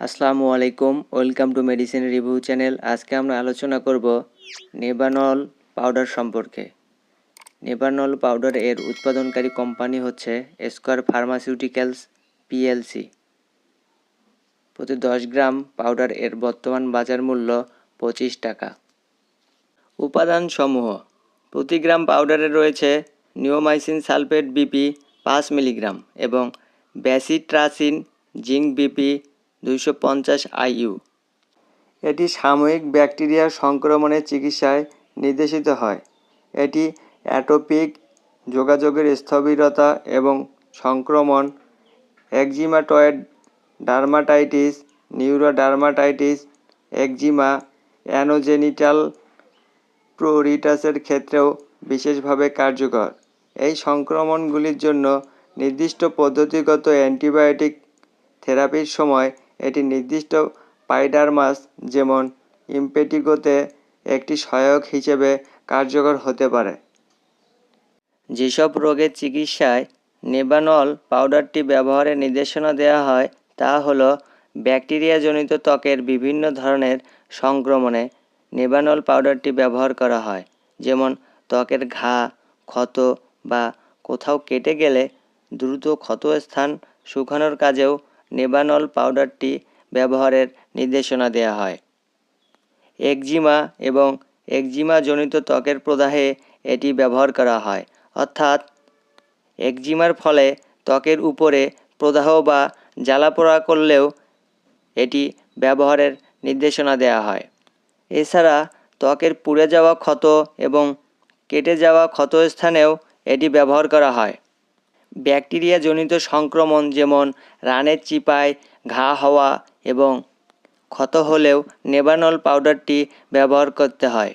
আসসালামু আলাইকুম, welcome to medicine review channel. আজকে আমরা আলোচনা করব নেবানল পাউডার সম্পর্কে। নেবানল পাউডার এর উৎপাদনকারী কোম্পানি হচ্ছে স্কোয়ার ফার্মাসিউটিক্যালস পিএলসি। প্রতি দশ গ্রাম পাউডার এর বর্তমান বাজার মূল্য পঁচিশ টাকা। উপাদান সমূহ প্রতি গ্রাম পাউডারে রয়েছে নিওমাইসিন সালফেট বিপি পাঁচ মিলিগ্রাম এবং ব্যাসিট্রাসিন জিঙ্ক বিপি দুইশো পঞ্চাশ আইইউ। এটি সাময়িক ব্যাকটেরিয়া সংক্রমণের চিকিৎসায় নির্দেশিত হয়। এটি অ্যাটোপিক যোগাযোগের স্থবিরতা এবং সংক্রমণ, eczematoid dermatitis, neurodermatitis, eczema, anogenital প্রোরিটাসের ক্ষেত্রেও বিশেষভাবে কার্যকর। এই সংক্রমণগুলির জন্য নির্দিষ্ট পদ্ধতিগত অ্যান্টিবায়োটিক থেরাপির সময় এটি নির্দিষ্ট পাইডারমাস যেমন ইমপেটিগোতে একটি সহায়ক হিসেবে কার্যকর হতে পারে। যেসব রোগের চিকিৎসায় নেবানল পাউডারটি ব্যবহারের নির্দেশনা দেওয়া হয় তা হলো ব্যাকটেরিয়াজনিত ত্বকের বিভিন্ন ধরনের সংক্রমণে নেবানল পাউডারটি ব্যবহার করা হয়। যেমন ত্বকের ঘা, ক্ষত বা কোথাও কেটে গেলে দ্রুত ক্ষতস্থান শুকানোর কাজেও নেবানল পাউডারটি ব্যবহারের নির্দেশনা দেওয়া হয়। একজিমা এবং একজিমাজনিত ত্বকের প্রদাহে এটি ব্যবহার করা হয়। অর্থাৎ একজিমার ফলে ত্বকের উপরে প্রদাহ বা জ্বালাপোড়া করলেও এটি ব্যবহারের নির্দেশনা দেওয়া হয়। এছাড়া ত্বকের পুড়ে যাওয়া ক্ষত এবং কেটে যাওয়া ক্ষতস্থানেও এটি ব্যবহার করা হয়। ব্যাকটেরিয়াজনিত সংক্রমণ যেমন রানের চিপায় ঘা হওয়া এবং ক্ষত হলেও নেবানল পাউডারটি ব্যবহার করতে হয়।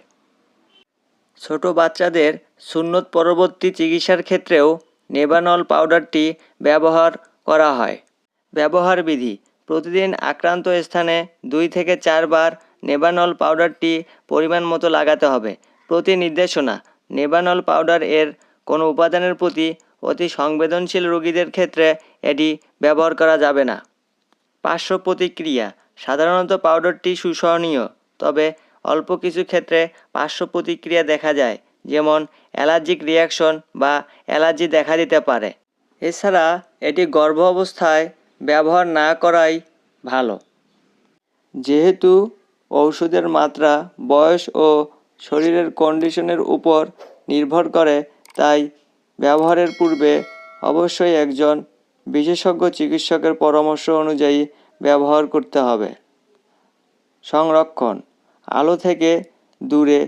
ছোট বাচ্চাদের সুন্নত পরবর্তী চিকিৎসার ক্ষেত্রেও নেবানল পাউডারটি ব্যবহার করা হয়। ব্যবহার বিধি, প্রতিদিন আক্রান্ত স্থানে দুই থেকে চারবার নেবানল পাউডারটি পরিমাণ মতো লাগাতে হবে। প্রতি নির্দেশনা নেবানল পাউডার এর কোনো উপাদানের প্রতি অতি সংবেদনশীল রোগীদের ক্ষেত্রে এটি ব্যবহার করা যাবে না। পার্শ্ব প্রতিক্রিয়া সাধারণত পাউডারটি সুসহনীয়, তবে অল্প কিছু ক্ষেত্রে পার্শ্ব প্রতিক্রিয়া দেখা যায়, যেমন অ্যালার্জিক রিয়াকশন বা অ্যালার্জি দেখা দিতে পারে। এছাড়া এটি গর্ভ অবস্থায় ব্যবহার না করাই ভালো। যেহেতু ঔষধের মাত্রা বয়স ও শরীরের কন্ডিশনের উপর নির্ভর করে, তাই ব্যবহারের পূর্বে অবশ্যই একজন বিশেষজ্ঞ চিকিৎসকের পরামর্শ অনুযায়ী ব্যবহার করতে হবে। সংরক্ষণ, আলো থেকে দূরে,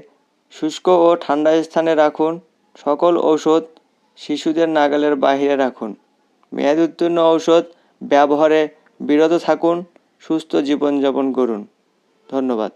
শুষ্ক ও ঠান্ডা স্থানে রাখুন, সকল ঔষধ শিশুদের নাগালের বাইরে রাখুন। মেয়াদ উত্তীর্ণ ঔষধ ব্যবহারে বিরত থাকুন, সুস্থ জীবনযাপন করুন। ধন্যবাদ।